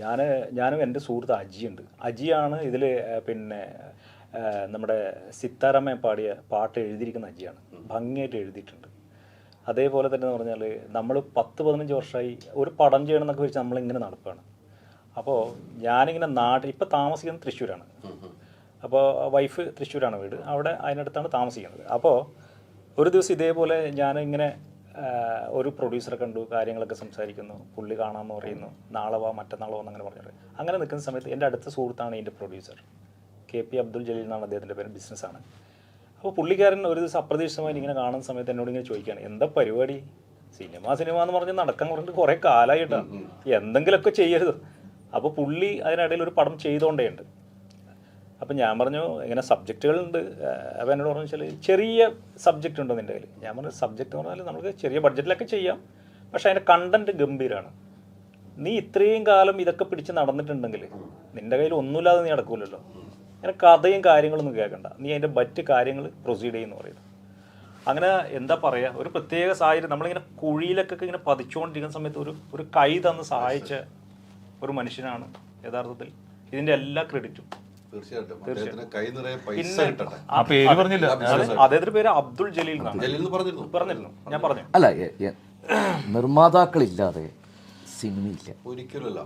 ഞാൻ ഞാനും എന്റെ സുഹൃത്ത് അജിയുണ്ട്. അജിയാണ് ഇതിൽ പിന്നെ നമ്മുടെ സിത്താരമ്മ പാടിയ പാട്ട് എഴുതിയിരിക്കുന്ന അജിയാണ്. ഭംഗിയായിട്ട് എഴുതിയിട്ടുണ്ട്. അതേപോലെ തന്നെ എന്ന് പറഞ്ഞാൽ നമ്മൾ പത്ത് പതിനഞ്ച് വർഷമായി ഒരു പടം ചെയ്യണം എന്നൊക്കെ വെച്ച് നമ്മളിങ്ങനെ നടക്കുകയാണ് അപ്പോൾ ഞാനിങ്ങനെ നാട്ടിൽ ഇപ്പം താമസിക്കുന്നത് തൃശ്ശൂരാണ്. അപ്പോൾ വൈഫ് തൃശ്ശൂരാണ് വീട്. അവിടെ അതിനടുത്താണ് താമസിക്കുന്നത്. അപ്പോൾ ഒരു ദിവസം ഇതേപോലെ ഞാനിങ്ങനെ ഒരു പ്രൊഡ്യൂസറെ കണ്ടു കാര്യങ്ങളൊക്കെ സംസാരിക്കുന്നു പുള്ളി കാണാമെന്ന് പറയുന്നു നാളെ വാ മറ്റന്നാളോ എന്നങ്ങനെ പറഞ്ഞിട്ട്. അങ്ങനെ നിൽക്കുന്ന സമയത്ത് എന്റെ അടുത്ത സുഹൃത്താണ് എന്റെ producer K P Abdul Jaleel എന്നാണ് അദ്ദേഹത്തിന്റെ പേര് ബിസിനസ്സാണ് അപ്പോൾ പുള്ളിക്കാരൻ ഒരു ദിവസം അപ്രതീക്ഷിതമായി ഇങ്ങനെ കാണുന്ന സമയത്ത് എന്നോട് ഇങ്ങനെ ചോദിക്കുകയാണ് എന്താ പരിപാടി? സിനിമ സിനിമ എന്ന് പറഞ്ഞ് നടക്കാൻ പറഞ്ഞിട്ട് കുറേ കാലമായിട്ടാണ് എന്തെങ്കിലുമൊക്കെ ചെയ്യരുത്. അപ്പോൾ പുള്ളി അതിനിടയിൽ ഒരു പടം ചെയ്തുകൊണ്ടേ ഉണ്ട് അപ്പം ഞാൻ പറഞ്ഞു ഇങ്ങനെ സബ്ജക്റ്റുകളുണ്ട് അപ്പോൾ എന്നോട് പറഞ്ഞു വെച്ചാൽ ചെറിയ സബ്ജക്റ്റ് ഉണ്ടോ നിന്റെ കയ്യിൽ? ഞാൻ പറഞ്ഞു സബ്ജക്റ്റ് എന്ന് പറഞ്ഞാൽ നമുക്ക് ചെറിയ ബഡ്ജറ്റിലൊക്കെ ചെയ്യാം പക്ഷേ അതിന്റെ കണ്ടന്റ് ഗംഭീരമാണ് നീ ഇത്രയും കാലം ഇതൊക്കെ പിടിച്ച് നടന്നിട്ടുണ്ടെങ്കിൽ നിന്റെ കയ്യിൽ ഒന്നുമില്ലാതെ നീ നടക്കൂലല്ലോ. അങ്ങനെ കഥയും കാര്യങ്ങളൊന്നും കേൾക്കണ്ട. നീ അതിന്റെ മറ്റ് കാര്യങ്ങൾ പ്രൊസീഡ് ചെയ്യുന്നു പറയുന്നത് അങ്ങനെ എന്താ പറയുക ഒരു പ്രത്യേക സാഹചര്യം. നമ്മളിങ്ങനെ കുഴിയിലൊക്കെ ഇങ്ങനെ പതിച്ചുകൊണ്ടിരിക്കുന്ന സമയത്ത് ഒരു ഒരു കൈ തന്ന് സഹായിച്ച ഒരു മനുഷ്യനാണ് യഥാർത്ഥത്തിൽ ഇതിന്റെ എല്ലാ ക്രെഡിറ്റും തീർച്ചയായിട്ടും. അദ്ദേഹത്തിന് കൈ പൈസ പിന്നെ ആ പേര് പറഞ്ഞില്ല. അദ്ദേഹത്തിന്റെ പേര് അബ്ദുൾ ജലീൽ എന്നാണ്. ജലീൽ എന്ന് പറഞ്ഞിരുന്നു. പറഞ്ഞിരുന്നു. ഞാൻ പറഞ്ഞു. അല്ല നിർമ്മാതാക്കളില്ലാതെ സിനിമയില്ല. ഒരിക്കലുമല്ല.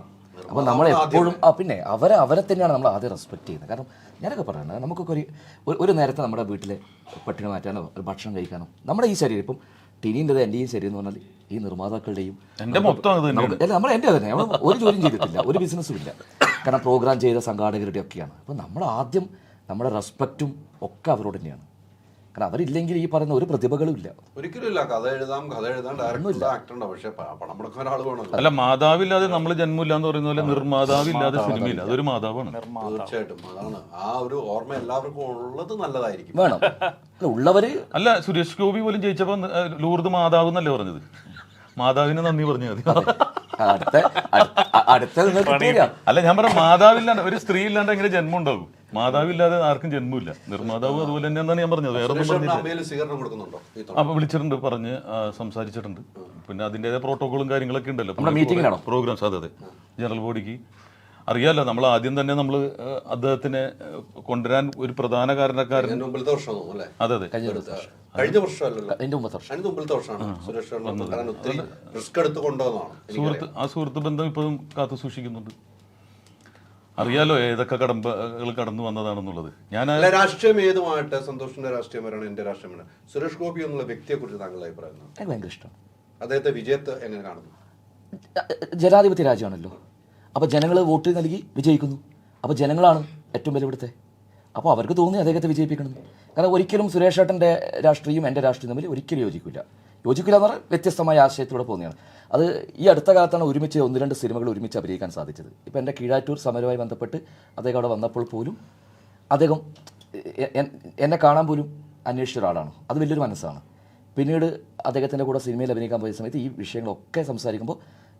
അപ്പോൾ നമ്മൾ എപ്പോഴും പിന്നെ അവരെ അവരെ തന്നെയാണ് നമ്മൾ ആദ്യം റെസ്പെക്ട് ചെയ്യുന്നത്. കാരണം ഞാനൊക്കെ പറയുന്നത് നമുക്കൊക്കെ ഒരു ഒരു- നേരത്തെ നമ്മുടെ വീട്ടിലെ പട്ടിണി മാറ്റാനോ ഒരു ഭക്ഷണം കഴിക്കാനോ നമ്മുടെ ഈ ശരീരം ഇപ്പം ടിനിന്റെത് എന്റെയും ശരീരം എന്ന് പറഞ്ഞാൽ ഈ നിർമ്മാതാക്കളുടെയും നമ്മൾ എന്റെ തന്നെ. നമ്മൾ ഒരു ജോലിയും ചെയ്തിട്ടില്ല ഒരു ബിസിനസ്സും ഇല്ല. കാരണം പ്രോഗ്രാം ചെയ്ത സംഘാടകരുടെ ഒക്കെയാണ് അപ്പോൾ നമ്മൾ ആദ്യം നമ്മുടെ റെസ്പെക്റ്റും ഒക്കെ അവരോട് തന്നെയാണ്. കാരണം അവരില്ലെങ്കിൽ ഈ പറയുന്ന ഒരു പ്രതിഭകളും ഇല്ല. ഒരിക്കലുമില്ല കഥ എഴുതാം കഥ എഴുതാം ഡയറക്ടർ ആക്ടർ ഉണ്ടാവും. പക്ഷെ പ- പണം മുടക്കാൻ ഒരാൾ വേണമല്ലോ അല്ല മാതാവില്ലാതെ നമ്മൾ ജന്മമില്ല എന്ന് പറയുന്ന പോലെ നിർമാതാവില്ലാതെ സിനിമയില്ല. അതൊരു മാതാവാണ്. തീർച്ചയായിട്ടും. അതാണ്. ആ ഒരു ഓർമ്മ എല്ലാവർക്കും ഉള്ളത് നല്ലതായിരിക്കും. വേണം. അല്ല, ഉള്ളവര് അല്ല സുരേഷ് ഗോപി പോലും ജയിച്ചപ്പോ ലൂർദ് മാതാവ് എന്നല്ലേ പറഞ്ഞത്? മാതാവിന് നന്ദി പറഞ്ഞു മതി. അടുത്ത അടുത്ത- അടുത്ത അല്ല ഞാൻ പറയാം മാതാവില്ലാണ്ട് ഒരു സ്ത്രീ ഇല്ലാണ്ട് എങ്ങനെ ജന്മം ഉണ്ടാകും? മാതാവില്ലാതെ ആർക്കും ജന്മമില്ല. നിർമ്മാതാവ് അതുപോലെ തന്നെയാണ് ഞാൻ പറഞ്ഞത്. വേറെ അപ്പൊ വിളിച്ചിട്ടുണ്ട് പറഞ്ഞ് സംസാരിച്ചിട്ടുണ്ട്. പിന്നെ അതിന്റെതായ പ്രോട്ടോകോളും കാര്യങ്ങളൊക്കെ ഉണ്ടല്ലോ? പ്രോഗ്രാംസ് അതെ അതെ. ജനറൽ ബോഡിക്ക്. അറിയാലോ നമ്മൾ ആദ്യം തന്നെ നമ്മൾ അദ്ദേഹത്തിനെ കൊണ്ടുവരാൻ ഒരു പ്രധാന കാരണക്കാരൻ. അതെ അതെ. കഴിഞ്ഞ വർഷമല്ലല്ലോ. സുഹൃത്ത് ആ സുഹൃത്ത് ബന്ധം ഇപ്പോഴും കാത്തു സൂക്ഷിക്കുന്നുണ്ട്. അറിയാലോ ഏതൊക്കെ കടമ്പകൾ കടന്നു വന്നതാണെന്നുള്ളത്. ഞാൻ രാഷ്ട്രീയം ഏതുമായിട്ട് സന്തോഷിന്റെ രാഷ്ട്രീയമാരാണ് എന്റെ രാഷ്ട്രീയമാണ്. സുരേഷ് ഗോപി എന്നുള്ള വ്യക്തിയെ കുറിച്ച് താങ്കളുടെ അഭിപ്രായം ഭയങ്കര ഇഷ്ടം അദ്ദേഹത്തെ വിജയത്തെ എങ്ങനെ കാണുന്നു? ജനാധിപത്യ രാജ്യമാണല്ലോ. അപ്പോൾ ജനങ്ങൾ വോട്ട് നൽകി വിജയിക്കുന്നു. അപ്പോൾ ജനങ്ങളാണ് ഏറ്റവും വലിയ ഇവിടുത്തെ അപ്പോൾ അവർക്ക് തോന്നി അദ്ദേഹത്തെ വിജയിപ്പിക്കണം കാരണം ഒരിക്കലും സുരേഷ് ഏട്ടന്റെ രാഷ്ട്രീയം എന്റെ രാഷ്ട്രീയം തമ്മിൽ ഒരിക്കലും യോജിക്കില്ല. യോജിക്കില്ല എന്ന് പറഞ്ഞാൽ വ്യത്യസ്തമായ ആശയത്തിലൂടെ പോകുന്നതാണ്. അത് ഈ അടുത്ത കാലത്താണ് ഒരുമിച്ച് ഒന്ന് രണ്ട് സിനിമകൾ ഒരുമിച്ച് അഭിനയിക്കാൻ സാധിച്ചത്. ഇപ്പോൾ എന്റെ കീഴാറ്റൂർ സമരവുമായി ബന്ധപ്പെട്ട് അദ്ദേഹം അവിടെ വന്നപ്പോൾ പോലും അദ്ദേഹം എന്നെ കാണാൻ പോലും അന്വേഷിച്ച ഒരാളാണ്. അത് വലിയൊരു മനസ്സാണ്. പിന്നീട് അദ്ദേഹത്തിന്റെ കൂടെ സിനിമയിൽ അഭിനയിക്കാൻ പോയ സമയത്ത് ഈ വിഷയങ്ങളൊക്കെ സംസാരിക്കുമ്പോൾ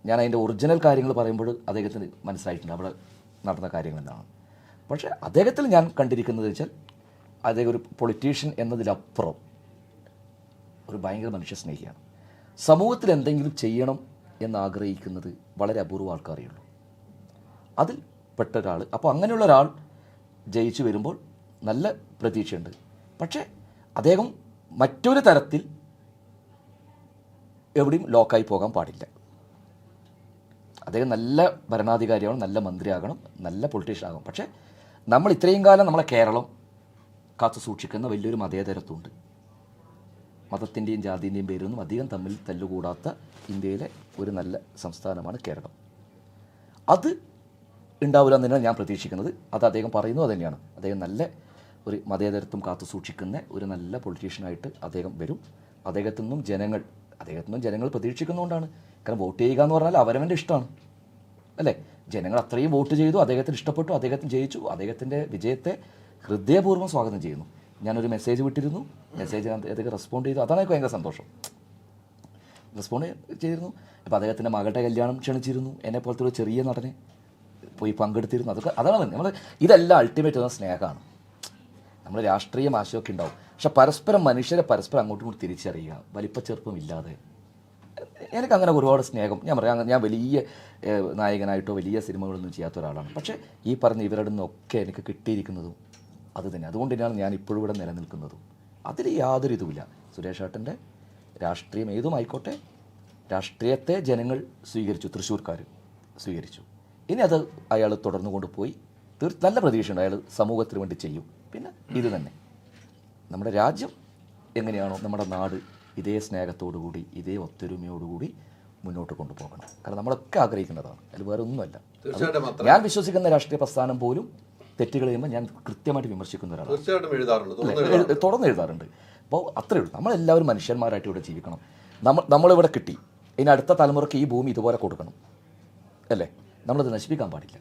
ഞാൻ അതിന്റെ ഒറിജിനൽ കാര്യങ്ങൾ പറയുമ്പോൾ അദ്ദേഹത്തിന് മനസ്സിലായിട്ടുണ്ട് അവിടെ നടന്ന കാര്യങ്ങൾ എന്താണ്. പക്ഷേ അദ്ദേഹത്തിൽ ഞാൻ കണ്ടിരിക്കുന്നത് വെച്ചാൽ അദ്ദേഹം ഒരു പൊളിറ്റീഷ്യൻ എന്നതിലപ്പുറം ഒരു ഭയങ്കര മനുഷ്യസ്നേഹിയാണ് സമൂഹത്തിൽ എന്തെങ്കിലും ചെയ്യണം എന്നാഗ്രഹിക്കുന്നത് വളരെ അപൂർവ ആൾക്കാരേ ഉള്ളൂ. അതിൽ പെട്ട ഒരാൾ അപ്പോൾ അങ്ങനെയുള്ള ഒരാൾ ജയിച്ചു വരുമ്പോൾ നല്ല പ്രതീക്ഷയുണ്ട്. പക്ഷേ അദ്ദേഹം മറ്റൊരു തരത്തിൽ എവിടെയും ലോക്കായി പോകാൻ പാടില്ല. അദ്ദേഹം നല്ല ഭരണാധികാരിയാവണം നല്ല മന്ത്രിയാകണം നല്ല പൊളിറ്റീഷ്യൻ ആകണം. പക്ഷേ നമ്മൾ ഇത്രയും കാലം നമ്മളെ കേരളം കാത്തു സൂക്ഷിക്കുന്ന വലിയൊരു മതേതരത്വമുണ്ട്. മതത്തിന്റെയും ജാതിന്റെയും പേരൊന്നും അധികം തമ്മിൽ തല്ലുകൂടാത്ത ഇന്ത്യയിലെ ഒരു നല്ല സംസ്ഥാനമാണ് കേരളം. അത് ഉണ്ടാവില്ല എന്ന് തന്നെയാണ് ഞാൻ പ്രതീക്ഷിക്കുന്നത്. അത് അദ്ദേഹം പറയുന്നു അത് തന്നെയാണ്. അദ്ദേഹം നല്ല ഒരു മതേതരത്വം കാത്തു സൂക്ഷിക്കുന്ന ഒരു നല്ല പൊളിറ്റീഷ്യനായിട്ട് അദ്ദേഹം വരും. അദ്ദേഹത്തു നിന്നും ജനങ്ങൾ അദ്ദേഹത്തു നിന്നും ജനങ്ങൾ പ്രതീക്ഷിക്കുന്നതുകൊണ്ടാണ്. കാരണം വോട്ട് ചെയ്യുക എന്ന് പറഞ്ഞാൽ അവരവന്റെ ഇഷ്ടമാണ്. അല്ലേ? ജനങ്ങൾ അത്രയും വോട്ട് ചെയ്തു അദ്ദേഹത്തിന് ഇഷ്ടപ്പെട്ടു അദ്ദേഹത്തിന് ജയിച്ചു അദ്ദേഹത്തിന്റെ വിജയത്തെ ഹൃദയപൂർവം സ്വാഗതം ചെയ്യുന്നു. ഞാനൊരു മെസ്സേജ് വിട്ടിരുന്നു. മെസ്സേജ് അദ്ദേഹം റെസ്പോണ്ട് ചെയ്തു. അതാണ് ഭയങ്കര സന്തോഷം. റെസ്പോണ്ട് ചെയ്തിരുന്നു. അപ്പോൾ അദ്ദേഹത്തിന്റെ മകളുടെ കല്യാണം ക്ഷണിച്ചിരുന്നു. എന്നെ പോലത്തെ ഒരു ചെറിയ നടനെ പോയി പങ്കെടുത്തിരുന്നു. അതൊക്കെ അതാണ് നമ്മൾ ഇതെല്ലാം അൾട്ടിമേറ്റ് എന്ന സ്നേഹമാണ്. നമ്മൾ രാഷ്ട്രീയം ആശയമൊക്കെ ഉണ്ടാവും. പക്ഷെ പരസ്പരം മനുഷ്യരെ പരസ്പരം അങ്ങോട്ടും ഇങ്ങോട്ടും തിരിച്ചറിയുക വലിപ്പച്ചെറുപ്പം ഇല്ലാതെ എനിക്ക് അങ്ങനെ ഒരുപാട് സ്നേഹം. ഞാൻ പറയാം ഞാൻ വലിയ നായകനായിട്ടോ വലിയ സിനിമകളൊന്നും ചെയ്യാത്ത ഒരാളാണ്. പക്ഷേ ഈ പറഞ്ഞ ഇവരുടെ നിന്നൊക്കെ എനിക്ക് കിട്ടിയിരിക്കുന്നതും അത് തന്നെ. അതുകൊണ്ട് തന്നെയാണ് ഞാൻ ഇപ്പോഴും ഇവിടെ നിലനിൽക്കുന്നതും. അതിൽ യാതൊരു ഇതുമില്ല. സുരേഷ് ഏട്ടന്റെ രാഷ്ട്രീയം ഏതുമായിക്കോട്ടെ രാഷ്ട്രീയത്തെ ജനങ്ങൾ സ്വീകരിച്ചു. തൃശ്ശൂർക്കാർ സ്വീകരിച്ചു. ഇനി അത് അയാൾ തുടർന്നു കൊണ്ടുപോയി. തീർ നല്ല പ്രതീക്ഷയുണ്ട്. അയാൾ സമൂഹത്തിന് വേണ്ടി ചെയ്യും. പിന്നെ ഇത് തന്നെ. നമ്മുടെ രാജ്യം എങ്ങനെയാണോ നമ്മുടെ നാട് ഇതേ സ്നേഹത്തോടുകൂടി ഇതേ ഒത്തൊരുമയോടുകൂടി മുന്നോട്ട് കൊണ്ടുപോകണം. കാരണം നമ്മളൊക്കെ ആഗ്രഹിക്കുന്നതാണ്. അതിൽ വേറെ ഒന്നുമല്ല. ഞാൻ വിശ്വസിക്കുന്ന രാഷ്ട്രീയ പ്രസ്ഥാനം പോലും തെറ്റുകൾ ചെയ്യുമ്പോൾ ഞാൻ കൃത്യമായിട്ട് വിമർശിക്കുന്ന ഒരാളാണ്? തുറന്ന് എഴുതാറുണ്ട്. അപ്പോൾ അത്രേ ഉള്ളൂ. നമ്മളെല്ലാവരും മനുഷ്യന്മാരായിട്ട് ഇവിടെ ജീവിക്കണം. നമ്മൾ നമ്മളിവിടെ കിട്ടി. ഇനി അടുത്ത തലമുറയ്ക്ക് ഈ ഭൂമി ഇതുപോലെ കൊടുക്കണം. അല്ലേ? നമ്മളത് നശിപ്പിക്കാൻ പാടില്ല.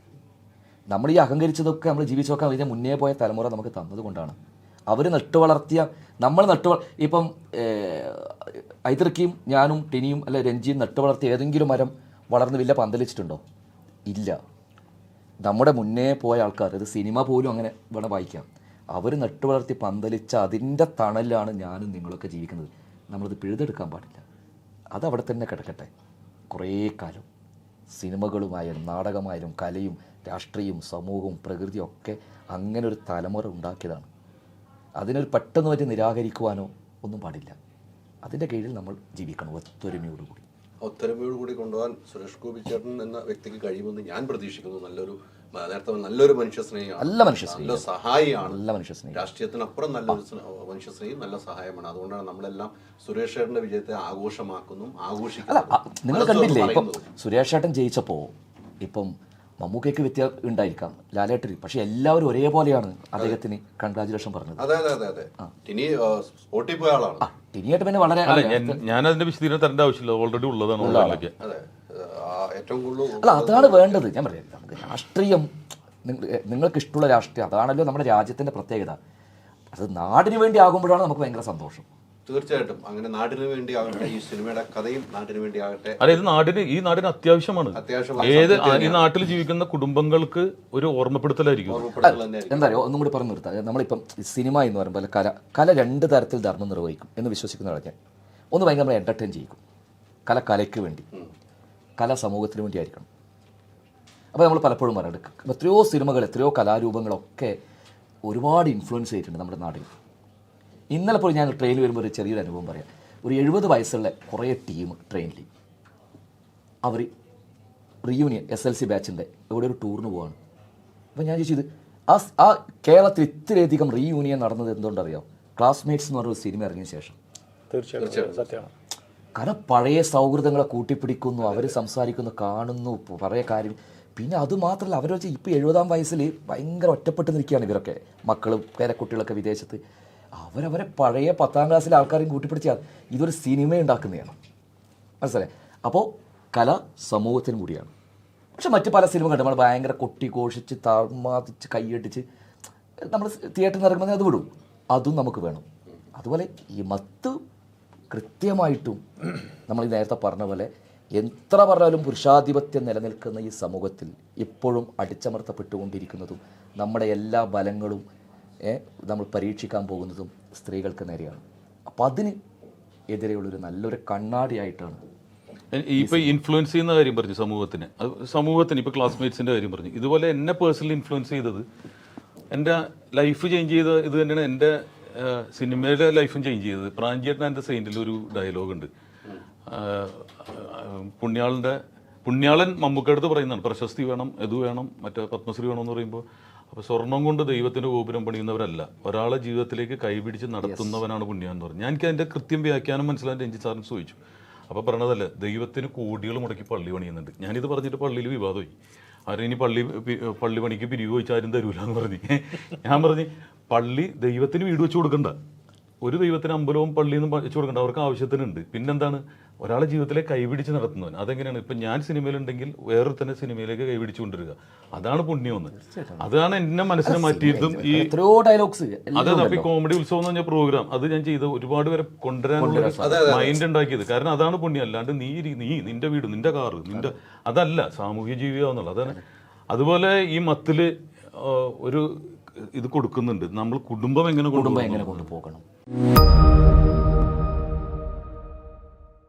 നമ്മൾ ഈ അഹങ്കരിച്ചതൊക്കെ നമ്മൾ ജീവിച്ചു നോക്കാൻ ഇതിന് മുന്നേ പോയ തലമുറ നമുക്ക് തന്നതുകൊണ്ടാണ് അവർ നട്ടു വളർത്തിയ നമ്മൾ നട്ടു ഇപ്പം ഐതർക്കിയും ഞാനും ടിനിയും അല്ലെ രഞ്ജിയും നട്ടു വളർത്തിയ ഏതെങ്കിലും മരം വളർന്ന് വലിയ പന്തലിച്ചിട്ടുണ്ടോ? ഇല്ല. നമ്മുടെ മുന്നേ പോയ ആൾക്കാർ അത് സിനിമ പോലും അങ്ങനെ വേണം വായിക്കാം. അവർ നട്ടു വളർത്തി പന്തലിച്ച അതിന്റെ തണലിലാണ് ഞാനും നിങ്ങളൊക്കെ ജീവിക്കുന്നത്. നമ്മളത് പിഴുതെടുക്കാൻ പാടില്ല. അത് അവിടെ തന്നെ കിടക്കട്ടെ. കുറേ കാലം സിനിമകളുമായാലും നാടകമായാലും കലയും രാഷ്ട്രീയവും സമൂഹവും പ്രകൃതിയും ഒക്കെ അങ്ങനെ ഒരു തലമുറ ഉണ്ടാക്കിയതാണ്. അതിനൊരു പെട്ടെന്ന് പറ്റി നിരാകരിക്കുവാനോ ഒന്നും പാടില്ല. അതിന്റെ കീഴിൽ നമ്മൾ ജീവിക്കണം ഒത്തൊരുമയോടുകൂടി. ഒത്തൊരുമയോട് കൂടി കൊണ്ടുപോകാൻ സുരേഷ് ഗോപി ചേട്ടൻ എന്ന വ്യക്തിക്ക് കഴിയുമെന്ന് ഞാൻ പ്രതീക്ഷിക്കുന്നു. നല്ലൊരു നേരത്തെ നല്ലൊരു മനുഷ്യ സ്നേഹം നല്ല മനുഷ്യ നല്ല സഹായിയാണ്. നല്ല മനുഷ്യ സ്നേഹം. രാഷ്ട്രീയത്തിനപ്പുറം നല്ലൊരു സ്ന- മനുഷ്യ സ്നേഹം നല്ല സഹായമാണ്. അതുകൊണ്ടാണ് നമ്മളെല്ലാം സുരേഷ് ചേട്ടന്റെ വിജയത്തെ ആഘോഷമാക്കുന്നു ആഘോഷിക്കുന്നു നിങ്ങൾ കണ്ടില്ലേ ഇപ്പം സുരേഷ് ചേട്ടൻ ജയിച്ചപ്പോൾ ഇപ്പം മമ്മൂക്കയ്ക്ക് വ്യത്യ ഉണ്ടായിരിക്കാം. ലാലേട്ടന് പക്ഷെ എല്ലാവരും ഒരേപോലെയാണ് അദ്ദേഹത്തിന് കൺഗ്രാജുലേഷൻ പറഞ്ഞത്. അതെ അതെ അതെ അതെ. ഇനി സ്പോട്ടിൽ പോയ ആളാണ്. ആ ടിനിയായിട്ട് പിന്നെ വളരെ അല്ല ഞാൻ ഞാൻ അതിന്റെ വിശദീകരണം തരേണ്ട ആവശ്യമില്ല. ഓൾറെഡി ഉള്ളതാണ് ഓൺലൈനിലൊക്കെ അതെ ആ, ഏറ്റവും കൂടുതൽ അല്ല അതാണ് വേണ്ടത്. ഞാൻ പറയാം. നമുക്ക് രാഷ്ട്രീയം നിങ്ങൾ നിങ്ങൾക്ക് ഇഷ്ടമുള്ള രാഷ്ട്രീയം അതാണല്ലോ നമ്മുടെ രാജ്യത്തിന്റെ പ്രത്യേകത. അത് നാടിന് വേണ്ടി ആകുമ്പോഴാണ് നമുക്ക് ഭയങ്കര സന്തോഷം. തീർച്ചയായിട്ടും. അങ്ങനെ നാടിന് വേണ്ടി ആകട്ടെ ഈ സിനിമയുടെ കഥയും നാടിന് വേണ്ടി ആകട്ടെ. അല്ല ഇത് നാടിന് ഈ നാടിന് അത്യാവശ്യമാണ്. അത്യാവശ്യം ഏത് ഈ നാട്ടിൽ ജീവിക്കുന്ന കുടുംബങ്ങൾക്ക് ഒരു ഓർമ്മപ്പെടുത്തലായിരിക്കും. എന്താ പറയുക ഒന്നും കൂടി പറഞ്ഞു നിർത്താം. നമ്മളിപ്പം സിനിമ എന്ന് പറയുമ്പോൾ കല കല രണ്ട് തരത്തിൽ ധർമ്മം നിർവഹിക്കും എന്ന് വിശ്വസിക്കുന്ന ആളാണ് ഞാൻ ഒന്ന് ഭയങ്കര എന്റർടൈൻ ചെയ്യിക്കും. കല കലയ്ക്ക് വേണ്ടി. കല സമൂഹത്തിന് വേണ്ടി ആയിരിക്കണം. അപ്പോൾ നമ്മൾ പലപ്പോഴും പറയുന്നത് എത്രയോ സിനിമകൾ എത്രയോ കലാരൂപങ്ങളൊക്കെ ഒരുപാട് ഇൻഫ്ലുവൻസ് ചെയ്തിട്ടുണ്ട് നമ്മുടെ നാട്ടിൽ ഇന്നലെ പോലും ഞാൻ ട്രെയിനിൽ വരുമ്പോൾ ഒരു ചെറിയൊരു അനുഭവം പറയാം. ഒരു എഴുപത് വയസ്സുള്ള കുറേ ടീം ട്രെയിനിൽ അവർ റീയൂണിയൻ എസ് എൽ സി ബാച്ചിന്റെ എവിടെ ഒരു ടൂറിന് പോവാണ്. അപ്പോൾ ഞാൻ ചോദിച്ചത് ആ ആ കേരളത്തിൽ ഇത്രയധികം റീയൂണിയൻ നടന്നത് എന്തുകൊണ്ടറിയാം? ക്ലാസ്മേറ്റ്സ് എന്ന് പറഞ്ഞൊരു സിനിമ ഇറങ്ങിയ ശേഷം. തീർച്ചയായിട്ടും. സത്യമാണ്. കാരണം പഴയ സൗഹൃദങ്ങളെ കൂട്ടിപ്പിടിക്കുന്നു അവർ സംസാരിക്കുന്നു കാണുന്നു പഴയ കാര്യം. പിന്നെ അത് മാത്രമല്ല അവർ വെച്ചാൽ ഇപ്പോൾ എഴുപതാം വയസ്സിൽ ഭയങ്കര ഒറ്റപ്പെട്ട് നിൽക്കുകയാണ് ഇവരൊക്കെ. മക്കളും പേരക്കുട്ടികളൊക്കെ വിദേശത്ത്. അവരവരെ പഴയ പത്താം ക്ലാസ്സിലെ ആൾക്കാരെയും കൂട്ടിപ്പിടിച്ചാൽ ഇതൊരു സിനിമ ഉണ്ടാക്കുന്നതാണ്. മനസ്സിലായി? അപ്പോൾ കല സമൂഹത്തിനും കൂടിയാണ്. പക്ഷെ മറ്റ് പല സിനിമ കണ്ട് നമ്മൾ ഭയങ്കര കൊട്ടി കോഷിച്ച് താഴ്മാതിച്ച് കൈയടിച്ച് നമ്മൾ തിയേറ്ററിൽ നിന്ന് ഇറങ്ങുമ്പോൾ അത് വിടും. അതും നമുക്ക് വേണം. അതുപോലെ ഈ മത്ത് കൃത്യമായിട്ടും നമ്മൾ ഈ നേരത്തെ പറഞ്ഞ പോലെ എത്ര പറഞ്ഞാലും പുരുഷാധിപത്യം നിലനിൽക്കുന്ന ഈ സമൂഹത്തിൽ ഇപ്പോഴും അടിച്ചമർത്തപ്പെട്ടുകൊണ്ടിരിക്കുന്നതും നമ്മുടെ എല്ലാ ബലങ്ങളും നമ്മൾ പരീക്ഷിക്കാൻ പോകുന്നതും സ്ത്രീകൾക്ക് നേരെയാണ്. അപ്പം അതിന് എതിരെയുള്ളൊരു നല്ലൊരു കണ്ണാടിയായിട്ടാണ് ഇപ്പൊ ഇൻഫ്ലുവൻസ് ചെയ്യുന്ന കാര്യം പറഞ്ഞു സമൂഹത്തിന്. സമൂഹത്തിന് ഇപ്പൊ ക്ലാസ്മേറ്റ്സിന്റെ കാര്യം പറഞ്ഞു. ഇതുപോലെ എന്നെ പേഴ്സണലി ഇൻഫ്ലുവൻസ് ചെയ്തത് എന്റെ ലൈഫ് ചേഞ്ച് ചെയ്ത ഇത് തന്നെയാണ് എന്റെ സിനിമയുടെ ലൈഫും ചേഞ്ച് ചെയ്തത്. പ്രാഞ്ചേട്ടൻ ആൻഡ് സെയിന്റിൽ ഒരു ഡയലോഗ് ഉണ്ട്. പുണ്യാളന്റെ പുണ്യാളൻ മമ്മൂക്കടുത്ത് പറയുന്നതാണ് പ്രശസ്തി വേണം ഇത് വേണം മറ്റേ പത്മശ്രീ വേണം എന്ന് പറയുമ്പോൾ അപ്പോൾ സ്വർണം കൊണ്ട് ദൈവത്തിന്റെ ഗോപുരം പണിയുന്നവരല്ല. ഒരാളെ ജീവിതത്തിലേക്ക് കൈപിടിച്ച് നടത്തുന്നവനാണ് പുണ്യം എന്ന് പറഞ്ഞു. ഞാൻ അതിന്റെ കൃത്യം വ്യാഖ്യാനം മനസ്സിലാൻ രഞ്ജിത് സാറിന് ചോദിച്ചു. അപ്പോൾ പറഞ്ഞതല്ല ദൈവത്തിന് കോടികൾ മുടക്കി പള്ളി പണിയുന്നുണ്ട്. ഞാനിത് പറഞ്ഞിട്ട് പള്ളിയിൽ വിവാദമായി. ആരും ഇനി പള്ളി പള്ളി പണിക്ക് പിരിവ് ചോദിച്ചാൽ ആരും തരൂല എന്ന് പറഞ്ഞു. ഞാൻ പറഞ്ഞു പള്ളി ദൈവത്തിന് വീട് വെച്ച് കൊടുക്കണ്ട. ഒരു ദൈവത്തിന് അമ്പലവും പള്ളിയും വെച്ച് കൊടുക്കേണ്ട. അവർക്ക് ആവശ്യത്തിനുണ്ട്. പിന്നെന്താണ്? ഒരാളെ ജീവിതത്തിലെ കൈപിടിച്ച് നടത്തുന്നവൻ. അതെങ്ങനെയാണ്? ഇപ്പം ഞാൻ സിനിമയിലുണ്ടെങ്കിൽ വേറെ തന്നെ സിനിമയിലേക്ക് കൈപിടിച്ച് കൊണ്ടുവരിക. അതാണ് പുണ്യമെന്ന്. അതാണ് എന്നെ മനസ്സിനെ മാറ്റിയിട്ടും ഈ ഡയലോഗ്സ് അതെ അപ്പൊ ഈ കോമഡി ഉത്സവം എന്ന് പറഞ്ഞ പ്രോഗ്രാം അത് ഞാൻ ചെയ്ത ഒരുപാട് പേരെ കൊണ്ടുവരാനുള്ള മൈൻഡ് ഉണ്ടാക്കിയത്. കാരണം അതാണ് പുണ്യം. അല്ലാണ്ട് നീ നീ നിന്റെ വീട് നിന്റെ കാറ് നിന്റെ അതല്ല. സാമൂഹ്യ ജീവിതം അതാണ്. അതുപോലെ ഈ മത്തിൽ ഒരു ഇത് കൊടുക്കുന്നുണ്ട്. നമ്മൾ കുടുംബം എങ്ങനെ കുടുംബം കൊണ്ടുപോകും എങ്ങനെ കൊണ്ടുപോകണം